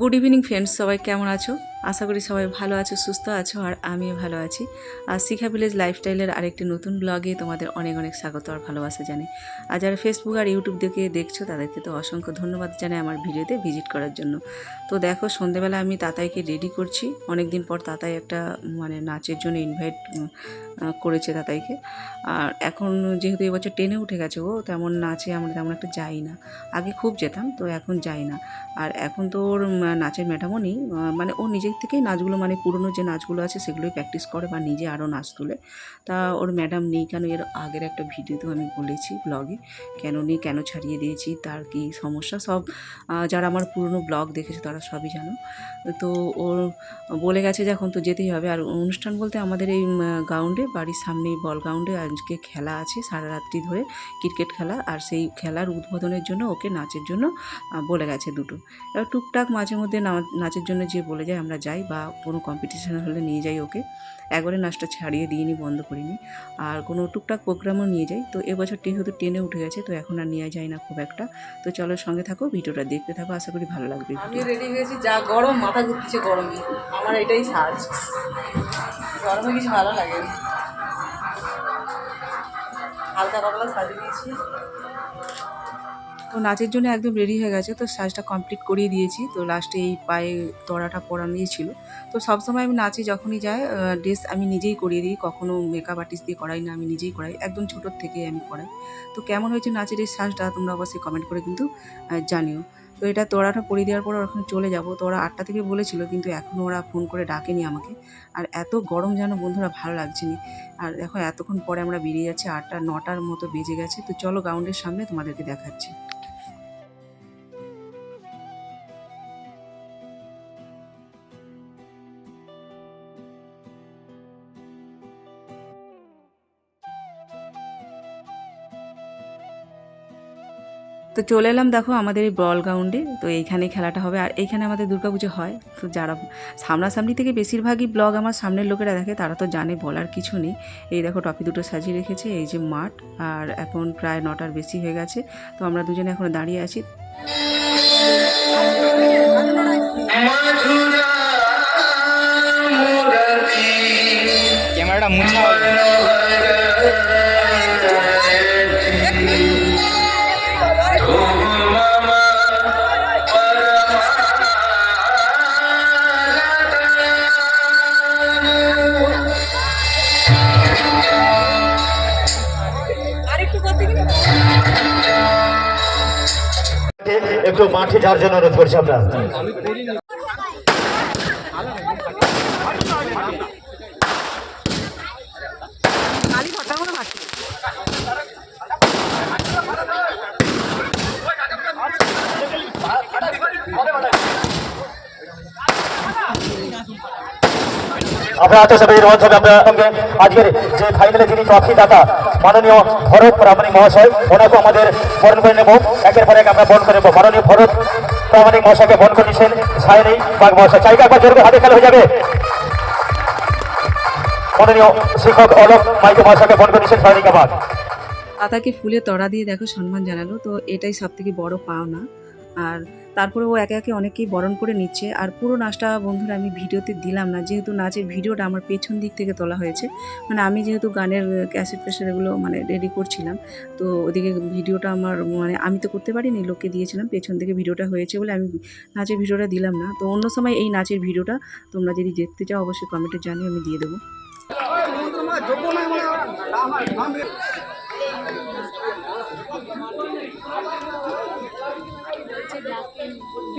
Good evening friends সবাই কেমন আছো? আশা করি সবাই ভালো আছো, সুস্থ আছো, আর আমিও ভালো আছি। আর শিখা ভিলেজ লাইফস্টাইলের আরেকটি নতুন ব্লগে তোমাদের অনেক অনেক স্বাগত আর ভালোবাসা জানাই। আর যারা ফেসবুক আর ইউটিউব দেখে দেখছ, তাদেরকে তো অসংখ্য ধন্যবাদ জানাই আমার ভিডিওতে ভিজিট করার জন্য। তো দেখো, সন্ধেবেলা আমি তাতাইকে রেডি করছি। অনেক দিন পর তাতাই একটা মানে নাচের জন্য ইনভাইট করেছে তাতাইকে। আর এখন যেহেতু এবছর টেনে উঠে গেছে ও তেমন নাচে আমরা তেমন একটা যাই না। আগে খুব যেতাম, তো এখন যাই না। আর এখন তো ওর নাচের ম্যাডামও নেই। মানে ও নিজের থেকেই নাচগুলো মানে পুরনো যে নাচগুলো আছে সেগুলোই প্র্যাকটিস করে বা নিজে আরও নাচ তুলে। তা ওর ম্যাডাম নেই কেন? এর আগের একটা ভিডিওতেও আমি বলেছি ব্লগে কেন নেই, কেন ছাড়িয়ে দিয়েছি, তার কি সমস্যা? সব যারা আমার পুরনো ব্লগ দেখেছে তারা সবই জানো। তো ওর বলে গেছে যে এখন তো যেতেই হবে। আর অনুষ্ঠান বলতে আমাদের এই গ্রাউন্ডে বাড়ির সামনে বল গ্রাউন্ডে আজকে খেলা আছে সারা রাত্রি ধরে ক্রিকেট খেলা। আর সেই খেলার উদ্বোধনের জন্য ওকে নাচের জন্য বলে গেছে দুটো। এবার টুকটাক মাঝে মধ্যে নাচের জন্য যে বলে যায় আমরা যাই বা কোনো কম্পিটিশন হলে নিয়ে যাই ওকে। একবারে নাচটা ছাড়িয়ে দিইনি বন্ধ করিনি। আর কোনো টুকটাক প্রোগ্রামও নিয়ে যাই। তো এবছর যেহেতু টেনে উঠে গেছে তো এখন আর নিয়ে যায় না খুব একটা। তো চলো সঙ্গে থাকো ভিডিওটা দেখতে থাকো আশা করি ভালো লাগবে আমি রেডি হয়েছি যা গরম মাথা ঘুরতেছে গরমে। আমার এটাই সাজ। গরমে কিছু ভালো লাগে হালকা পাতলা সাজিয়ে দিয়েছি তো নাচের জন্য একদম রেডি হয়ে গেছে, তো সাজটা কমপ্লিট করিয়ে দিয়েছি। তো লাস্টে এই পায়ে তড়াটা পরানোই ছিল। তো সবসময় আমি নাচে যখনই যাই ড্রেস আমি নিজেই করিয়ে দিই, কখনো মেকআপ আর্টিস্ট দিয়ে করাই না, আমি নিজেই করাই, একদম ছোটোর থেকে আমি করাই। তো কেমন হয়েছে নাচের এই সাজটা তোমরা অবশ্যই কমেন্ট করে কিন্তু জানিও। তো এটা তোরাটা পরিয়ে দেওয়ার পর ওখানে চলে যাব। তো ওরা আটটা থেকে বলেছিল, কিন্তু এখনও ওরা ফোন করে ডাকেনি আমাকে। আর এত গরম যেন, বন্ধুরা ভালো লাগছে না। আর দেখো, এতক্ষণ পরে আমরা বেরিয়ে যাচ্ছি, আটটা, নটার মতো বেজে গেছে। তো চলো গ্রাউন্ডের সামনে তোমাদেরকে দেখাচ্ছি। তো চলে এলাম দেখো আমাদের এই বল গ্রাউন্ডে। তো এইখানে খেলাটা হবে। আর এইখানে আমাদের দুর্গাপুজো হয়। তো যারা সামনাসামনি থেকে বেশিরভাগই ব্লগ আমার সামনের লোকেরা দেখে তারা তো জানে বলার কিছু নেই। এই দেখো টপি দুটো সাজিয়ে রেখেছে এই যে মাঠ। আর এখন প্রায় নটার বেশি হয়ে গেছে। তো আমরা দুজনে এখন দাঁড়িয়ে আছি। ক্যামেরাটা মুছা একটু মাঠে যাওয়ার জন্য অনুরোধ করছি আমরা আমরা আত্মসভার মাধ্যমে আমরা সঙ্গে আজকের যে ফাইনালে যিনি ট্রফি দাতা, মাননীয় ভরত প্রামাণিক মহাশয় ওনাকে আমাদের বরণ করে নেব। একের পর এক আমরা বরণ করে নেব। মাননীয় ভরত প্রামাণিক মহাশয়কে বরণ করে নিচ্ছেন। সায়নী বাগ মহাশয়। চাইকা একবার জোর হাতে খেলা হয়ে যাবে। মাননীয় শিক্ষক অলোক মাইকে মহাশয়কে বরণ করে নিচ্ছেন সায়নিকা বাগ তাতাকে ফুলে তড়া দিয়ে দেখো সম্মান জানালো, তো এটাই সব থেকে বড় পাওনা। আর তারপরে ও একে একে অনেকেই বরণ করে নিচ্ছে। আর পুরো নাচটা বন্ধুরা আমি ভিডিওতে দিলাম না, যেহেতু নাচের ভিডিওটা আমার পেছন দিক থেকে তোলা হয়েছে। মানে আমি যেহেতু গানের ক্যাসেট ফ্যাসেট এগুলো মানে রেডি করছিলাম, তো ওদিকে ভিডিওটা আমার মানে আমি তো করতে পারিনি, লোককে দিয়েছিলাম, পেছন থেকে ভিডিওটা হয়েছে বলে আমি নাচের ভিডিওটা দিলাম না। তো অন্য সময় এই নাচের ভিডিওটা তোমরা যদি দেখতে চাও, অবশ্যই কমেন্টে জানিয়ে আমি দিয়ে দেবো।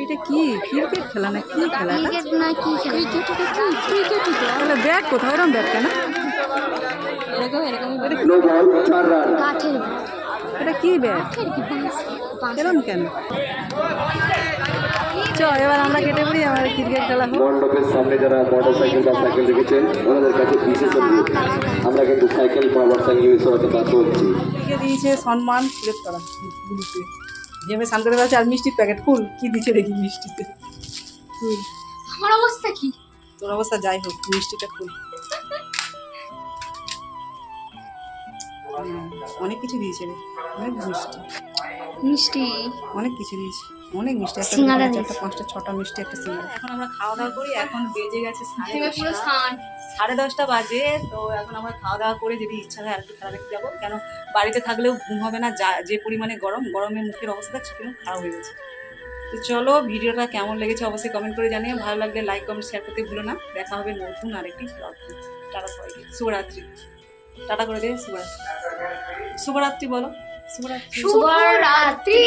এটা কি? ক্রিকেট খেলা না কি খেলা? ক্রিকেট না কি ক্রিকেট কি? ক্রিকেট তাহলে ব্যাট কোথায়? এরকম ব্যাট কেন? এরকম এরকম। এটা কি কাঠের এটা কি ব্যাট এরকম কেন? চ এবার আমরা কেটে পড়ি আমার ক্রিকেট খেলা মণ্ডপের সামনে যারা মোটরসাইকেল বা সাইকেল রেখেছেন ওনাদের কাছে বিশেষ অনুরোধ। আমরা কিন্তু সাইকেল বা মোটরসাইকেল ইউজ করাতে দিয়েছে? সম্মান সিলেক্ট করা গুলিতে গেমে শান্ত করে আছে আর মিষ্টির প্যাকেট ফুল কি দিচ্ছে দেখি মিষ্টিতে? আমার অবস্থা কি? তোর অবস্থা যাই হোক মিষ্টিটা খুল অনেক কিছু দিয়েছে রে অনেক মিষ্টি। মিষ্টি। অনেক কিছু দিয়েছে। অনেক মিষ্টি। একটা সিঙ্গারা দুটো, পাঁচটা ছটা মিষ্টি একটা সিঙ্গারা। এখন আমরা খাওয়া দাওয়া করি এখন বেজে গেছে সাড়ে পুরো দশটা। সাড়ে দশটা বাজে তো এখন আমরা খাওয়া দাওয়া করে যদি ইচ্ছা হয় আর একটু খেলা দেখতে যাব। কেন বাড়িতে থাকলেও ঘুম হবে না যা যে পরিমাণে গরম গরমে মুখের অবস্থা সেখানে খারাপ হয়ে গেছে। তো চলো ভিডিওটা কেমন লেগেছে অবশ্যই কমেন্ট করে জানিয়ে ভালো লাগলে লাইক কমেন্ট শেয়ার করতে ভুলো না। দেখা হবে নতুন আরেকটি ব্লগ টাটা সবাইকে। শুভরাত্রি। টাটা করে দে শুভরাত্রি। শুভরাত্রি বলো। শুভরাত্রি শুভরাত্রি